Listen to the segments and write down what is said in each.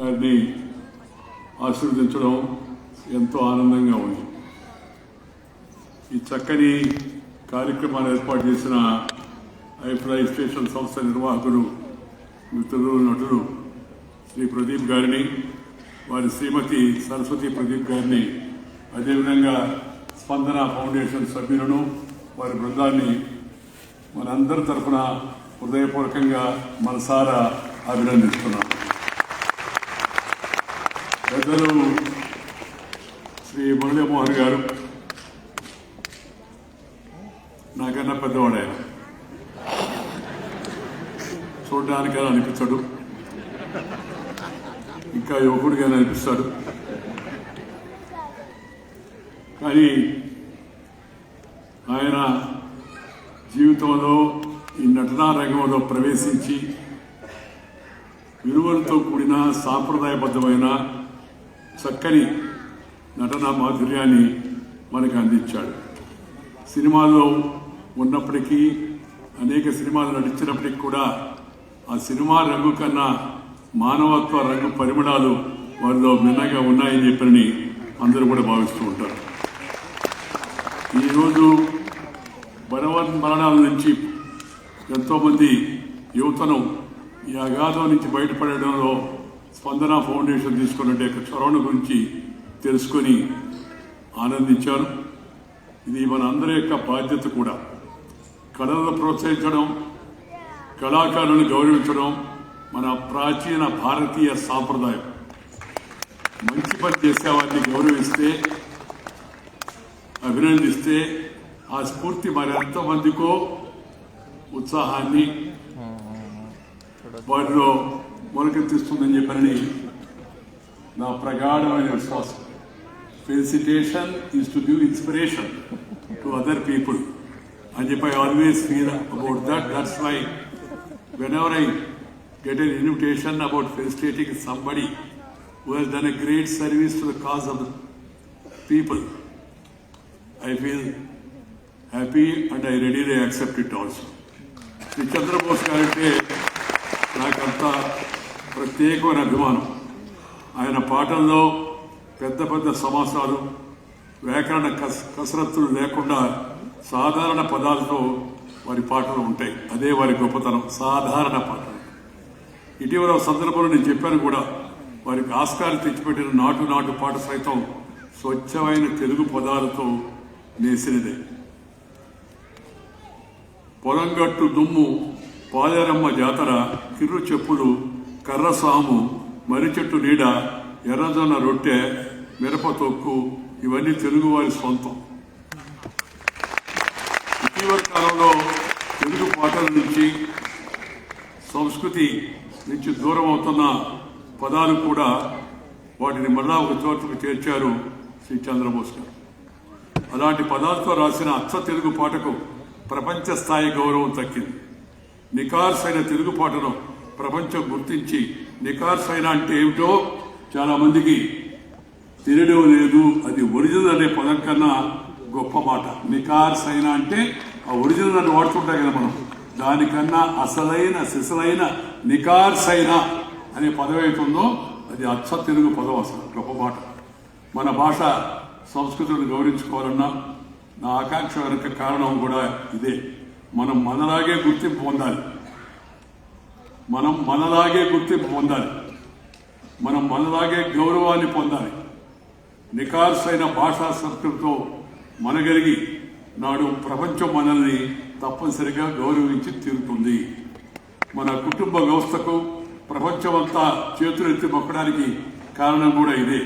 గారిని ఆశీర్వదించడం ఎంతో ఆనందంగా ఉంది. ఈ చక్కని కార్యక్రమాన్ని ఏర్పాటు చేసిన ఐఫ్లై స్టేషన్ సంస్థ నిర్వాహకులు మిత్రులు నటులు శ్రీ ప్రదీప్ గారిని వారి శ్రీమతి సరస్వతి ప్రదీప్ గారిని అదేవిధంగా స్పందన ఫౌండేషన్ సభ్యులను వారి బృందాన్ని మనందరి తరఫున హృదయపూర్వకంగా మనసారా అభినందిస్తున్నాం. పెద్దలు శ్రీ మురళీమోహన్ గారు. నాకన్నా పెద్దవాడు ఆయన చూడడానికైనా అనిపించడు ఇంకా యువకుడిగానే అనిపిస్తాడు. కానీ ఆయన జీవితంలో ఈ నటనా రంగంలో ప్రవేశించి విలువలతో కూడిన సాంప్రదాయబద్ధమైన చక్కని నటనా మాధుర్యాన్ని మనకు అందించాడు. సినిమాలో ఉన్నప్పటికీ అనేక సినిమాలు నటించినప్పటికీ కూడా ఆ సినిమా రంగు కన్నా మానవత్వ రంగు పరిమళాలు వారిలో భిన్నంగా ఉన్నాయని చెప్పని అందరూ కూడా భావిస్తూ ఉంటారు. ఈరోజు బలవన్ మరణాల నుంచి ఎంతోమంది యువతను ఈ అగాధం నుంచి బయటపడడంలో స్పందన ఫౌండేషన్ తీసుకున్నట్టు యొక్క చొరవను గురించి తెలుసుకొని ఆనందించాను ఇది మన అందరి యొక్క బాధ్యత కూడా. కళలను ప్రోత్సహించడం కళాకారులను గౌరవించడం మన ప్రాచీన భారతీయ సాంప్రదాయం. మంచి పని చేసేవాడిని గౌరవిస్తే అభినందిస్తే ఆ స్ఫూర్తి మరి ఎంతమందికో ఉత్సాహాన్ని వాటిలో మొలకెత్తిస్తుందని చెప్పని నా ప్రగాఢమైన విశ్వాసం felicitation is to give inspiration to other people అని చెప్పి I always feel about that that's why whenever I get an invitation about felicitating somebody who has done a great service to the cause of the people. I feel happy and I readily accept it also. Shri Chandrabose guarantee నాకంత ప్రత్యేకమైన అభిమానం. ఆయన పాటల్లో పెద్ద పెద్ద సమాసాలు వ్యాకరణ కస్ కసరత్తులు లేకుండా సాధారణ పదాలతో వారి పాటలు ఉంటాయి. అదే వారి గొప్పతనం సాధారణ పాటలు. ఇటీవల సందర్భంలో నేను చెప్పాను కూడా వారికి ఆస్కారం తెచ్చిపెట్టిన నాటు నాటు పాట సైతం స్వచ్ఛమైన తెలుగు పదాలతో నేసినదే. పొలంగట్టు దుమ్ము పాలేరమ్మ జాతర కిర్రు చెప్పులు కర్ర సాము మర్రి చెట్టు నీడ ఎర్రజొన్న రొట్టె మిరప తొక్కు ఇవన్నీ తెలుగువారి సొంతం. ఇటీవల కాలంలో తెలుగు పాటల నుంచి సంస్కృతి నుంచి దూరం అవుతున్న పదాలు కూడా వాటిని మళ్ళా ఒక చోటుకు చేర్చారు శ్రీ చంద్రబోస్ గారు. అలాంటి పదాలతో రాసిన అచ్చ తెలుగు పాటకు ప్రపంచ స్థాయి గౌరవం దక్కింది నికార్సైన తెలుగు పాటను ప్రపంచం గుర్తించి నికార్సైన అంటే ఏమిటో చాలామందికి తెలియడం లేదు. అది ఒరిజినల్ అనే పదం కన్నా గొప్ప మాట. నికార్సైన అంటే ఆ ఒరిజినల్ అని వాడుతుంటాం కదా మనం. దానికన్నా అసలైన సిసలైన నికార్సైన అనే పదం ఏమిటిందో అది అచ్చ తెలుగు పదం అసలు. గొప్ప మాట. మన భాష సంస్కృతిని గౌరవించుకోవాలన్నా నా ఆకాంక్ష వెనక కారణం కూడా ఇదే. మనం మనలాగే గుర్తింపు పొందాలి. మనం మనలాగే గుర్తింపు పొందాలి. మనం మనలాగే గౌరవాన్ని పొందాలి. నికార్సైన భాషా సంస్కృతితో మనగలిగి నాడు ప్రపంచం మనల్ని తప్పనిసరిగా గౌరవించి తీరుతుంది. మన కుటుంబ వ్యవస్థకు ప్రపంచమంతా చేతులెత్తి మొక్కడానికి కారణం కూడా ఇదే.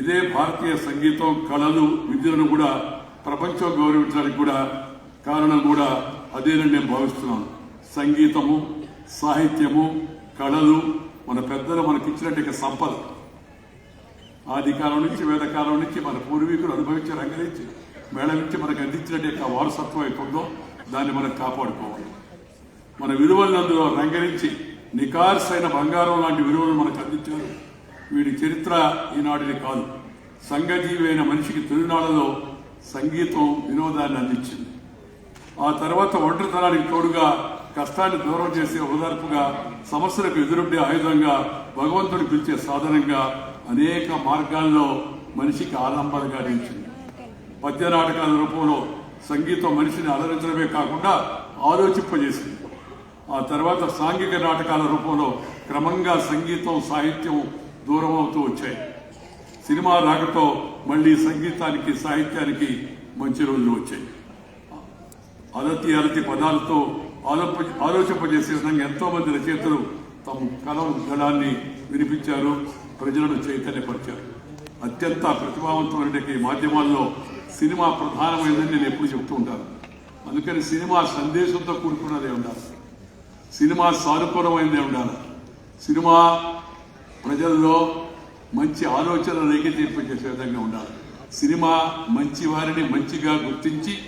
ఇదే భారతీయ సంగీతం కళలు విద్యలను కూడా ప్రపంచం గౌరవించడానికి కూడా కారణం కూడా అదేనని నేను భావిస్తున్నాను. సంగీతము సాహిత్యము కళలు మన పెద్దలు మనకిచ్చినట్టు సంపద. ఆది కాలం నుంచి వేదకాలం నుంచి మన పూర్వీకులు అనుభవించి రంగరించి మేళవించి మనకు అందించినట్టు యొక్క వారసత్వం ఎక్కువ దాన్ని మనం కాపాడుకోవాలి. మన విలువలను అందులో రంగరించి నికార్సైన బంగారం లాంటి విలువలు మనకు అందించారు. వీడి చరిత్ర ఈనాటిది కాదు. సంఘజీవైన మనిషికి తొలినాళ్ళలో సంగీతం వినోదాన్ని అందించింది. ఆ తర్వాత ఒంటరితనానికి తోడుగా కష్టాన్ని దూరం చేసే ఓదార్పుగా సమస్యలకు ఎదురొడ్డే ఆయుధంగా భగవంతుడు పిలిచే సాధనంగా అనేక మార్గాల్లో మనిషికి ఆలంబనగా నిలిచింది. పద్య నాటకాల రూపంలో సంగీతం మనిషిని అలరించడమే కాకుండా ఆలోచింపజేసింది. ఆ తర్వాత సాంఘిక నాటకాల రూపంలో క్రమంగా సంగీతం సాహిత్యం దూరం అవుతూ వచ్చాయి. సినిమా రాకతో మళ్ళీ సంగీతానికి సాహిత్యానికి మంచి రోజులు వచ్చాయి. అలతి అలతి పదాలతో ఆలోప ఆలోచింపజేసే విధంగా ఎంతో మంది రచయితలు తమ కలం గళాన్ని వినిపించారు ప్రజలను చైతన్యపరిచారు. అత్యంత ప్రతిభావంతమైనటువంటి మాధ్యమాల్లో సినిమా ప్రధానమైనదని నేను ఎప్పుడు చెప్తూ ఉంటాను. అందుకని సినిమా సందేశంతో కూడుకున్నదే ఉండాలి. సినిమా సానుకూలమైనదే ఉండాలి. సినిమా ప్రజల్లో మంచి ఆలోచన రేకెత్తింపజేసే విధంగా ఉండాలి. సినిమా మంచి వారిని మంచిగా గుర్తించి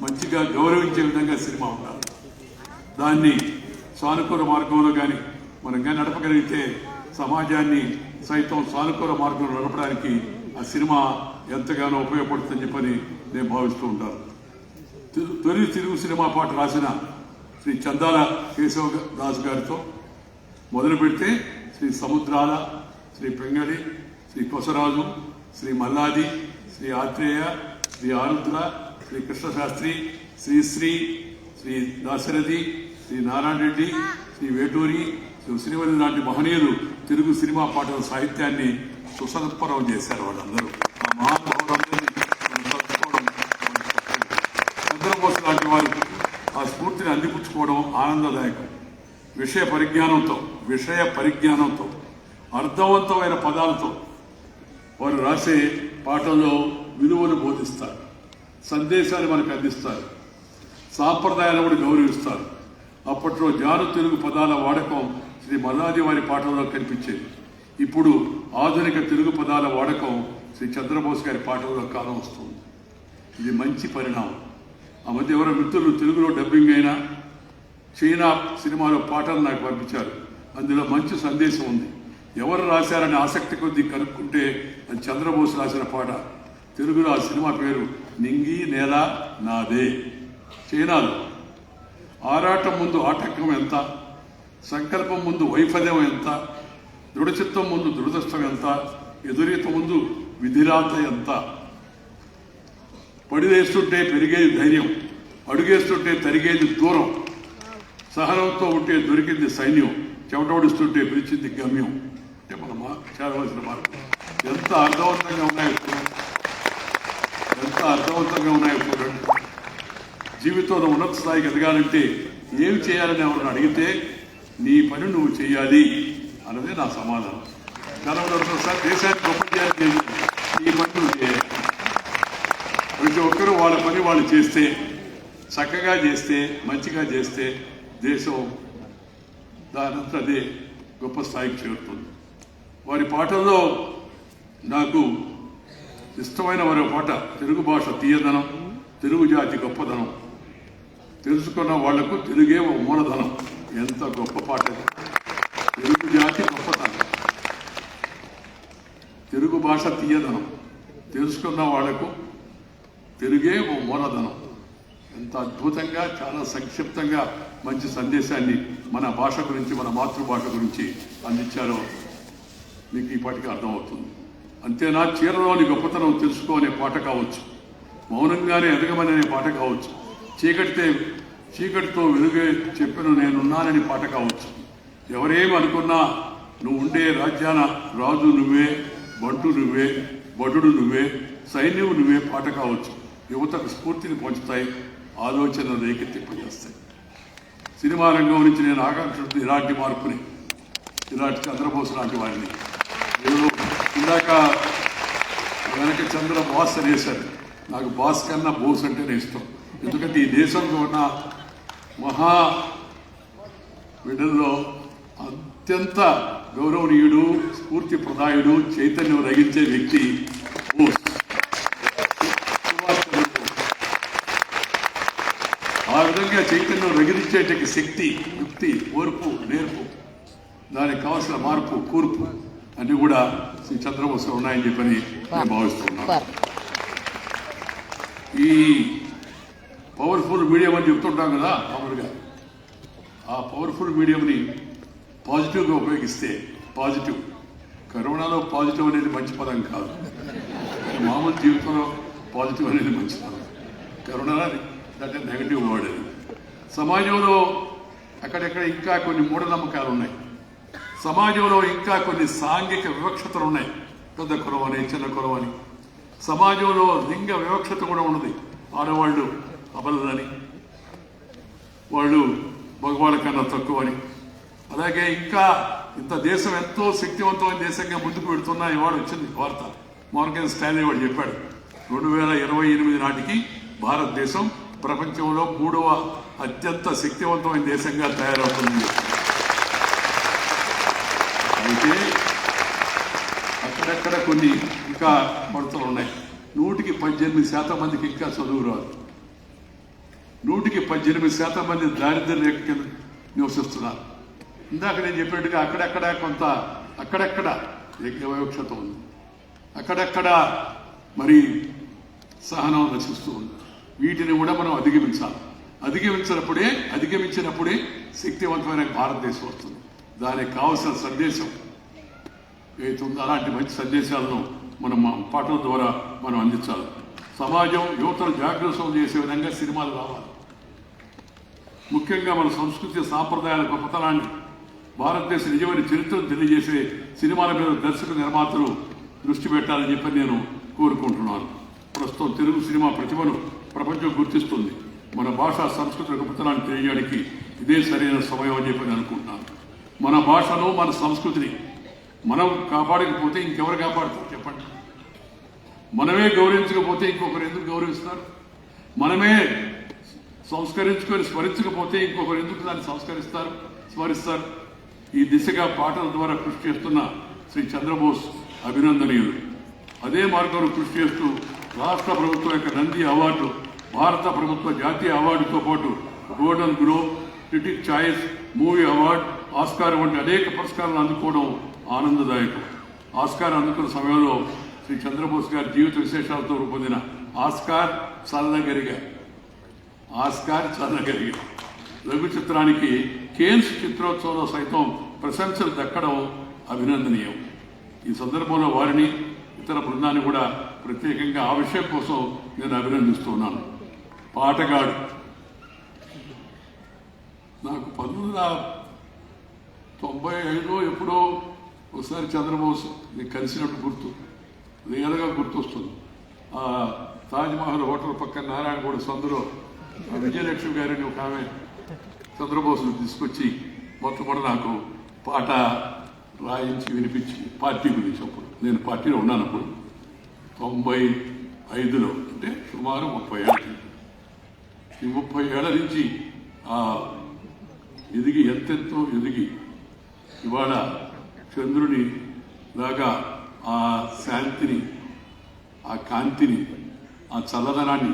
మంచిగా గౌరవించే విధంగా సినిమా ఉండాలి. దాన్ని సానుకూల మార్గంలో కానీ మనం కానీ నడపగలిగితే సమాజాన్ని సైతం సానుకూల మార్గంలో నడపడానికి ఆ సినిమా ఎంతగానో ఉపయోగపడుతుందని చెప్పని నేను భావిస్తూ ఉంటాను. తొలి తెలుగు సినిమా పాట రాసిన శ్రీ చందాల కేశవ దాస్ గారితో మొదలు పెడితే శ్రీ సముద్రాల శ్రీ పెంగళి శ్రీ కొసరాజు శ్రీ మల్లాది శ్రీ ఆత్రేయ శ్రీ ఆరుద్ర శ్రీ కృష్ణశాస్త్రి శ్రీశ్రీ శ్రీ దాశరథి శ్రీ నారాయణ రెడ్డి శ్రీ వేటూరి శ్రీ శ్రీవల్లి లాంటి మహనీయులు తెలుగు సినిమా పాటల సాహిత్యాన్ని సుసంపరం చేశారు వాళ్ళందరూ. ఆ మహానుభావులందరినీ చంద్రబోస్ లాంటి వారు ఆ స్ఫూర్తిని అందిపుచ్చుకోవడం ఆనందదాయకం. విషయ పరిజ్ఞానంతో విషయ పరిజ్ఞానంతో అర్థవంతమైన పదాలతో వారు రాసే పాటల్లో విలువను బోధిస్తారు. సందేశాన్ని మనకు అందిస్తారు. సాంప్రదాయాలను కూడా గౌరవిస్తారు. అప్పట్లో జారు తెలుగు పదాల వాడకం శ్రీ మల్లాది వారి పాటల్లో కనిపించేది. ఇప్పుడు ఆధునిక తెలుగు పదాల వాడకం శ్రీ చంద్రబోస్ గారి పాటల్లో కాలం వస్తుంది. ఇది మంచి పరిణామం. ఆ మధ్య ఎవరో మిత్రులు తెలుగులో డబ్బింగ్ అయినా చైనా సినిమాలో పాటలు నాకు పంపించారు. అందులో మంచి సందేశం ఉంది. ఎవరు రాశారని ఆసక్తి కొద్దీ కనుక్కుంటే అది చంద్రబోస్ రాసిన పాట. తెలుగులో ఆ సినిమా పేరు నింగి నేల నాదే. చైనాలో ఆరాటం ముందు ఆటంకం ఎంత? సంకల్పం ముందు వైఫల్యం ఎంత? దృఢచిత్తం ముందు దురదృష్టం ఎంత? ఎదురీత ముందు విధిరాత ఎంత? పడివేస్తుంటే పెరిగేది ధైర్యం అడుగేస్తుంటే తరిగేది దూరం. సహనంతో ఉంటే దొరికింది సైన్యం చెమటోడిస్తుంటే పిలిచింది గమ్యం. అంటే మన చేరవలసిన మార్గం. ఎంత అర్థవంతంగా ఉన్నాయో ఎంత అర్థవంతంగా ఉన్నాయో చూడండి. జీవితంలో ఉన్నత స్థాయికి ఎదగాలంటే ఏం చేయాలని ఎవరిని అడిగితే నీ పని నువ్వు చేయాలి అన్నదే నా సమాధానం. చాలా సార్ దేశానికి గొప్ప చేయాలి నీ పని నువ్వు చేయాలి. ప్రతి ఒక్కరూ వాళ్ళ పని వాళ్ళు చేస్తే చక్కగా చేస్తే మంచిగా చేస్తే దేశం దానంతా అదే గొప్ప స్థాయికి చేరుతుంది. వారి పాటల్లో నాకు ఇష్టమైన వారి పాట తెలుగు భాష తీయదనం తెలుగు జాతి గొప్పదనం. తెలుసుకున్న వాళ్ళకు తెలుగే ఒక మూలధనం. ఎంత గొప్ప పాట తెలుగు జాతి గొప్పతనం. తెలుగు భాష తీయదనం. తెలుసుకున్న వాళ్ళకు తెలుగే ఓ మూలధనం. ఎంత అద్భుతంగా చాలా సంక్షిప్తంగా మంచి సందేశాన్ని మన భాష గురించి మన మాతృభాష గురించి అందించారో మీకు ఈ పాటికి అర్థమవుతుంది. అంతేనా? చీరలోని గొప్పతనం తెలుసుకో అనే పాట కావచ్చు. మౌనంగానే ఎదగమని అనే పాట కావచ్చు. చీకటితే చీకటితో వెలుగే చెప్పిన నేనున్నానని పాట కావచ్చు. ఎవరేమి అనుకున్నా నువ్వు ఉండే రాజ్యాన రాజు నువ్వే బంటు నువ్వే బడుడు నువ్వే సైన్యం నువ్వే పాట కావచ్చు. యువతకు స్ఫూర్తిని పంచుతాయి ఆలోచన రేకెత్తింపజేస్తాయి. సినిమా రంగం నుంచి నేను ఆకాంక్షిస్తుంది ఇలాంటి మార్పుని ఇలాంటి చంద్రబోస్ లాంటి వారిని. ఏదో ఇందాక వెనక చంద్ర బాస్ అనేసారు నాకు బాస్ కన్నా బోస్ అంటేనే ఇష్టం. ఎందుకంటే ఈ దేశంలో ఉన్న మహా వీళ్ళల్లో అత్యంత గౌరవనీయుడు స్ఫూర్తి ప్రదాయుడు చైతన్యం రగించే వ్యక్తి ఆ విధంగా చైతన్యం రగిలించేట శక్తి యుక్తి ఓర్పు నేర్పు దానికి కావాల్సిన మార్పు కూర్పు అన్ని కూడా శ్రీ చంద్రబోస్ ఉన్నాయని చెప్పని నేను భావిస్తున్నాను. ఈ పవర్ఫుల్ మీడియం అని చెప్తుంటాం కదా మామూలుగా. ఆ పవర్ఫుల్ మీడియంని పాజిటివ్గా ఉపయోగిస్తే పాజిటివ్. కరోనాలో పాజిటివ్ అనేది మంచి పదం కాదు. మామూలు జీవితంలో పాజిటివ్ అనేది మంచి పదం. కరోనా అంటే నెగటివ్ వర్డ్ అది. సమాజంలో అక్కడెక్కడ ఇంకా కొన్ని మూఢనమ్మకాలు ఉన్నాయి. సమాజంలో ఇంకా కొన్ని సాంఘిక వివక్షతలు ఉన్నాయి. పెద్ద కులం అని చిన్న కులం అని. సమాజంలో లింగ వివక్షత కూడా ఉన్నది. ఆడవాళ్ళు అబలని వాళ్ళు మగవాళ్ళ కన్నా తక్కువ అని అలాగే ఇంకా ఇంత దేశం ఎంతో శక్తివంతమైన దేశంగా ముందుకు పెడుతున్నా ఇవాడు వచ్చింది వార్త. మార్గన్ స్టాన్లీ వాడు చెప్పాడు. రెండు వేల ఇరవై ఎనిమిది నాటికి భారతదేశం ప్రపంచంలో మూడవ అత్యంత శక్తివంతమైన దేశంగా తయారవుతుంది. అయితే అక్కడక్కడ కొన్ని ఇంకా పడతలు ఉన్నాయి. నూటికి పద్దెనిమిది శాతం మందికి ఇంకా చదువు రాదు. నూటికి పద్దెనిమిది శాతం మంది దారిద్ర్య రేఖ కింద నివసిస్తున్నారు. ఇందాక నేను చెప్పినట్టుగా అక్కడక్కడ కొంత అక్కడక్కడ యజ్ఞ వివక్షత ఉంది. అక్కడక్కడ మరి సహనం రచిస్తూ ఉంది. వీటిని కూడా మనం అధిగమించాలి. అధిగమించినప్పుడే అధిగమించినప్పుడే శక్తివంతమైన భారతదేశం వస్తుంది. దానికి కావలసిన సందేశం ఏదైతుందో అలాంటి మంచి సందేశాలను మనం పాటల ద్వారా మనం అందించాలి. సమాజం యువతను జాగృతం చేసే విధంగా సినిమాలు రావాలి. ముఖ్యంగా మన సంస్కృతి సాంప్రదాయాల గొప్పతనాన్ని భారతదేశ నిజమైన చరిత్రను తెలియజేసే సినిమాల మీద దర్శక నిర్మాతలు దృష్టి పెట్టాలని చెప్పి నేను కోరుకుంటున్నాను. ప్రస్తుతం తెలుగు సినిమా ప్రతిభను ప్రపంచం గుర్తిస్తుంది. మన భాష సంస్కృతి గొప్పతనాన్ని తెలియజేయడానికి ఇదే సరైన సమయం అని చెప్పి అనుకుంటున్నాను. మన భాషను మన సంస్కృతిని మనం కాపాడకపోతే ఇంకెవరు కాపాడుతారు? చెప్పండి. మనమే గౌరవించకపోతే ఇంకొకరు ఎందుకు గౌరవిస్తారు? మనమే సంస్కరించుకొని స్మరించకపోతే ఇంకొకరు ఎందుకు దాన్ని సంస్కరిస్తారు స్మరిస్తారు? ఈ దిశగా పాటల ద్వారా కృషి చేస్తున్న శ్రీ చంద్రబోస్ అభినందనీయులు. అదే మార్గంలో కృషి చేస్తూ రాష్ట్ర ప్రభుత్వం యొక్క నంది అవార్డు భారత ప్రభుత్వ జాతీయ అవార్డుతో పాటు golden globe critic choice movie award Oscar వంటి అనేక పురస్కారాలు అందుకోవడం ఆనందదాయకం. ఆస్కార్ అందుకున్న సమయంలో శ్రీ చంద్రబోస్ గారి జీవిత విశేషాలతో రూపొందిన ఆస్కార్ చల్లగరిగా ఆస్కార్ చల్లగరిగా లఘు చిత్రానికి కేన్స్ చిత్రోత్సవంలో సైతం ప్రశంసలు దక్కడం అభినందనీయం. ఈ సందర్భంలో వారిని ఇతర బృందాన్ని కూడా ప్రత్యేకంగా ఆ విషయం కోసం నేను అభినందిస్తున్నాను. పాటగాడు. నాకు పంతొమ్మిది వందల తొంభై ఐదులో ఎప్పుడో ఒకసారి చంద్రబోస్ నేను కలిసినట్టు గుర్తు. రియల్గా గుర్తొస్తుంది. తాజ్మహల్ హోటల్ పక్కన నారాయణగూడ సందులో విజయలక్ష్మి గారిని ఒక ఆమె చంద్రబోస్ను తీసుకొచ్చి మొట్టమొదటి నాకు పాట రాయించి వినిపించి పార్టీ గురించి అప్పుడు నేను పార్టీలో ఉన్నాను అప్పుడు తొంభై ఐదులో అంటే సుమారు ముప్పై ఏళ్ళ ఈ ముప్పై ఏళ్ళ నుంచి ఎదిగి ఎంతెంతో ఎదిగి ఇవాళ చంద్రుని లాగా ఆ శాంతిని ఆ కాంతిని ఆ చల్లదనాన్ని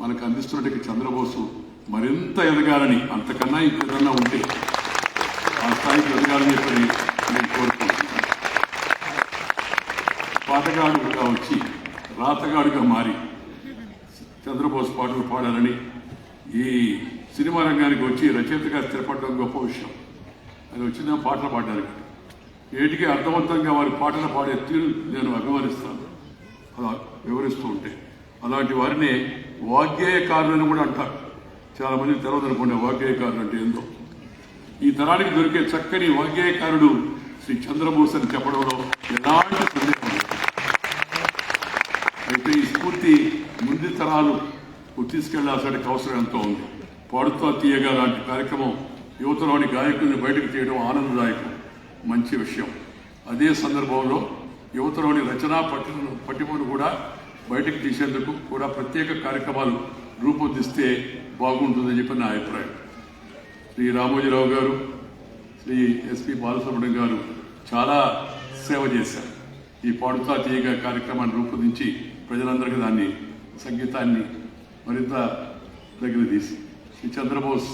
మనకు అందిస్తున్నట్టు చంద్రబోసు మరింత ఎదగాలని అంతకన్నా ఇంకేదన్నా ఉంటే ఆ స్థాయికి ఎదగాలని చెప్పని నేను కోరుకుంటున్నాను. పాటగాడుగా వచ్చి రాతగాడుగా మారి చంద్రబోస్ పాటలు పాడాలని ఈ సినిమా రంగానికి వచ్చి రచయితగా స్థిరపడడం గొప్ప విషయం. అది వచ్చిన పాటలు పాడడానికి నేటికి అర్థవంతంగా వారి పాటలు పాడే తీరు నేను అభిమానిస్తాను అలా వివరిస్తూ ఉంటే. అలాంటి వారిని వాగ్గేయకారులని కూడా అంటారు. చాలా మంది తెలియదు అనుకోండి వాగ్గేయకారులు అంటే ఏందో. ఈ తరానికి దొరికే చక్కని వాగ్గేయకారుడు శ్రీ చంద్రబోస్ అని చెప్పడంలో ఎలాంటి సందేహం అయితే ఈ స్ఫూర్తి ముందు తరాలు తీసుకెళ్ళాల్సిన అవసరం ఎంతో ఉంది. పాడుతా తీయగా లాంటి కార్యక్రమం యువతలోని గాయకుల్ని బయటకు తీయడం ఆనందదాయకం. మంచి విషయం. అదే సందర్భంలో యువతలోని రచనా పట్టును పట్టిమను కూడా బయటకు తీసేందుకు కూడా ప్రత్యేక కార్యక్రమాలు రూపొందిస్తే బాగుంటుందని చెప్పి నా అభిప్రాయం. శ్రీ రామోజీరావు గారు శ్రీ ఎస్పి బాలసుబ్రహ్మణ్యం గారు చాలా సేవ చేశారు. ఈ పాడుతా తీయగా కార్యక్రమాన్ని రూపొందించి ప్రజలందరికీ దాన్ని సంగీతాన్ని మరింత దగ్గర తీసి శ్రీ చంద్రబోస్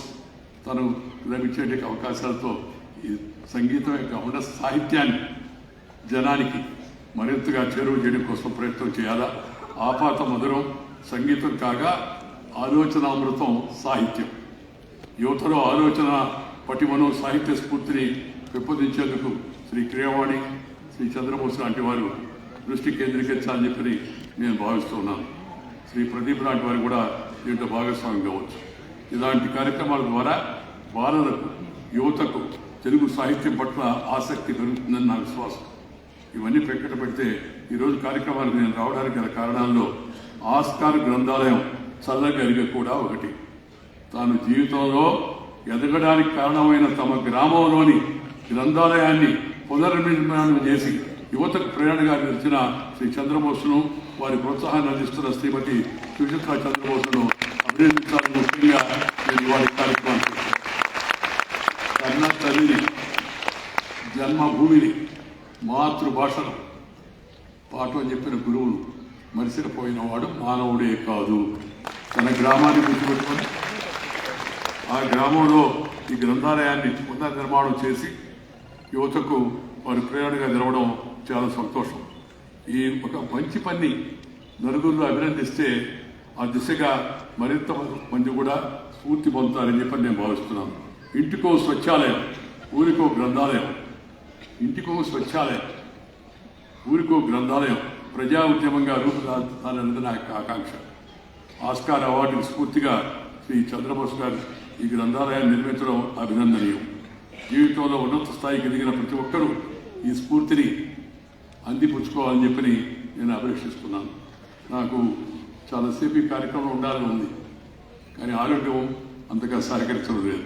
తను లభించే అవకాశాలతో ఈ సంగీతం యొక్క ఉన్న సాహిత్యాన్ని జనానికి మరింతగా చేరువ చేయడం కోసం ప్రయత్నం చేయాలా? ఆపాత మధురం సంగీతం కాగా ఆలోచనామృతం సాహిత్యం. యువతలో ఆలోచన పటిమను సాహిత్య స్ఫూర్తిని పెంపొందించేందుకు శ్రీ క్రియవాణి శ్రీ చంద్రబోస్ లాంటి వారు దృష్టి కేంద్రీకరించాలని చెప్పి నేను భావిస్తున్నాను. శ్రీ ప్రదీప్ లాంటి వారు కూడా దీంట్లో భాగస్వామి కావచ్చు. ఇలాంటి కార్యక్రమాల ద్వారా బాలలకు యువతకు తెలుగు సాహిత్యం పట్ల ఆసక్తి పెరుగుతుందని నా విశ్వాసం. ఇవన్నీ పెక్కట పెడితే ఈరోజు కార్యక్రమానికి నేను రావడానికి గల కారణాల్లో ఆస్కార్ గ్రంథాలయం చల్లగా కూడా ఒకటి. తాను జీవితంలో ఎదగడానికి కారణమైన తమ గ్రామంలోని గ్రంథాలయాన్ని పునర్నిర్మాణం చేసి యువతకు ప్రేరణగా నిలిచిన శ్రీ చంద్రబోసును వారి ప్రోత్సాహాన్ని అందిస్తున్న శ్రీమతి సుచిత్ర చంద్రబోసును అభినందించాలని ముఖ్యంగా నేను వారి కార్యక్రమం కన్న తల్లిని జన్మభూమిని మాతృభాషను పాఠం చెప్పిన గురువును మరిసిపోయిన వాడు మానవుడే కాదు. తన గ్రామాన్ని గుర్తుపెట్టుకొని ఆ గ్రామంలో ఈ గ్రంథాలయాన్ని పునర్నిర్మాణం చేసి యువతకు వారి ప్రేరణగా నిలవడం చాలా సంతోషం. ఈ ఒక మంచి పని నలుగురిలో అభినందిస్తే ఆ దిశగా మరింత మంది కూడా స్ఫూర్తి పొందుతారని చెప్పి నేను భావిస్తున్నాను. ఇంటికో స్వచ్ఛాలయం ఊరికో గ్రంథాలయం. ఇంటికో స్వచ్ఛాలయం ఊరికో గ్రంథాలయం ప్రజా ఉద్యమంగా రూపుదాల్చాలన్నది నా యొక్క ఆకాంక్ష. ఆస్కార్ అవార్డుకి స్ఫూర్తిగా శ్రీ చంద్రబోస్ గారు ఈ గ్రంథాలయాన్ని నిర్మించడం అభినందనీయం. జీవితంలో ఉన్నత స్థాయికి ఎదిగిన ప్రతి ఒక్కరూ ఈ స్ఫూర్తిని అందిపుచ్చుకోవాలని చెప్పని నేను అపేక్షిస్తున్నాను నాకు చాలాసేపు ఈ కార్యక్రమం ఉండాలని ఉంది. కానీ ఆరోగ్యం అంతగా సహకరించడం లేదు.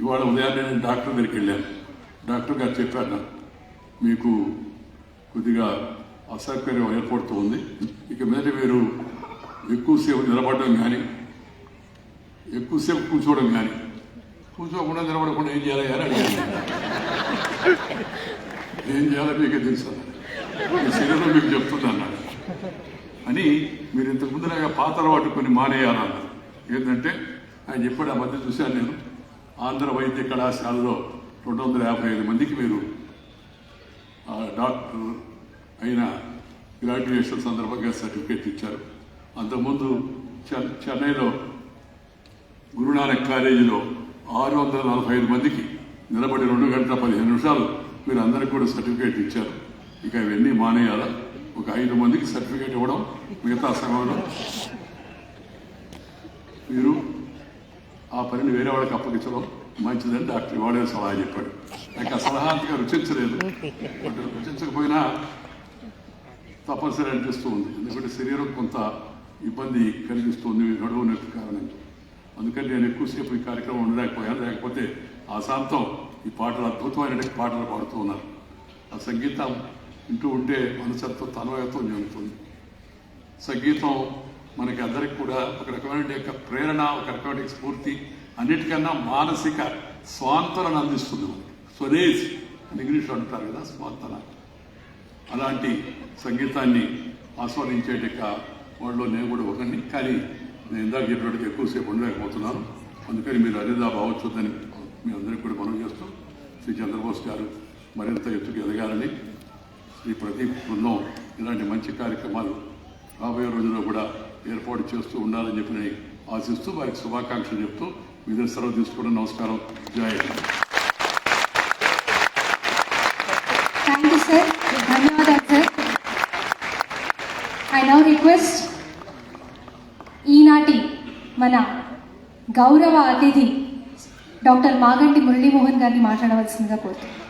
ఇవాళ ఉదయాన్నే నేను డాక్టర్ దగ్గరికి వెళ్ళాను. డాక్టర్ గారు చెప్పాను మీకు కొద్దిగా అసౌకర్యం ఏర్పడుతూ ఉంది. ఇక మీద మీరు ఎక్కువసేపు నిలబడడం కానీ ఎక్కువసేపు కూర్చోవడం కానీ కూర్చోకుండా నిలబడకుండా ఏం చేయాలి అని అడిగాను. ఏం చేయాలో మీకే తెలుసు మీ శరీరం మీకు చెప్తుందన్న అని మీరు ఇంతకు ముందులాగా పాత అలవాటు కొన్ని మానేయాలన్నారు ఏంటంటే ఆయన చెప్పాడు ఆ మధ్య చూశాను నేను. ఆంధ్ర వైద్య కళాశాలలో రెండు వందల యాభై ఐదు మందికి మీరు డాక్టర్ అయిన గ్రాడ్యుయేషన్ సందర్భంగా సర్టిఫికేట్ ఇచ్చారు. అంతకుముందు చెన్నైలో గురునానక్ కాలేజీలో ఆరు వందల నలభై ఐదు మందికి నిలబడి రెండు గంటల పదిహేను నిమిషాలు మీరు అందరికి కూడా సర్టిఫికేట్ ఇచ్చారు. ఇక ఇవన్నీ మానేయాలా? ఒక ఐదు మందికి సర్టిఫికేట్ ఇవ్వడం మిగతా సమయంలో మీరు ఆ పనిని వేరే వాళ్ళకి అప్పగించడం మంచిదని డాక్టర్ ఇవాడే సలహా చెప్పాడు. నాకు ఆ సలహా అంతగా రుచించలేదు. రుచించకపోయినా తప్పనిసరి అనిపిస్తూ ఉంది. ఎందుకంటే శరీరం కొంత ఇబ్బంది కలిగిస్తుంది నడువు నొప్పి కారణంగా. అందుకని నేను ఎక్కువసేపు ఈ కార్యక్రమం ఉండలేకపోయాను. లేకపోతే ఆ శాంతం ఈ పాటలు అద్భుతమైన పాటలు పాడుతూ ఉన్నారు. ఆ సంగీతం వింటూ ఉంటే మనసంతో తన్వయత్వం జరుగుతుంది సంగీతం మనకి అందరికి కూడా ఒక రకమైన యొక్క ప్రేరణ ఒక రకమైన స్ఫూర్తి అన్నిటికన్నా మానసిక స్వాంతనను అందిస్తుంది మనకి. స్వదేశ్ అని ఇంగ్లీష్లో అంటారు కదా స్వాంతన. అలాంటి సంగీతాన్ని ఆస్వాదించేట వాళ్ళలో నేను కూడా ఒకరిని. కానీ నేను ఇందాక చెప్పినట్టుగా ఎక్కువసేపు ఉండలేకపోతున్నాను. అందుకని మీరు అదేదా భావచ్చుద్దని మీ అందరికీ కూడా మనం చేస్తూ శ్రీ చంద్రబోస్ గారు మరింత ఎత్తుకు ఎదగాలని శ్రీ ప్రదీప్ బృందం ఇలాంటి మంచి కార్యక్రమాలు రాబోయే రోజుల్లో కూడా ఏర్పాటు చేస్తూ ఉండాలని చెప్పి నేను ఆశిస్తూ వారికి శుభాకాంక్షలు చెప్తూ మీద సెలవు తీసుకోవడం నమస్కారం. జాయ్ థ్యాంక్ యూ సార్ ధన్యవాదాలు సార్ ఐ నౌ రిక్వెస్ట్ ఈనాటి మన గౌరవ అతిథి డాక్టర్ మాగంటి మురళీమోహన్ గారిని మాట్లాడవలసిందిగా కోరుతున్నాను.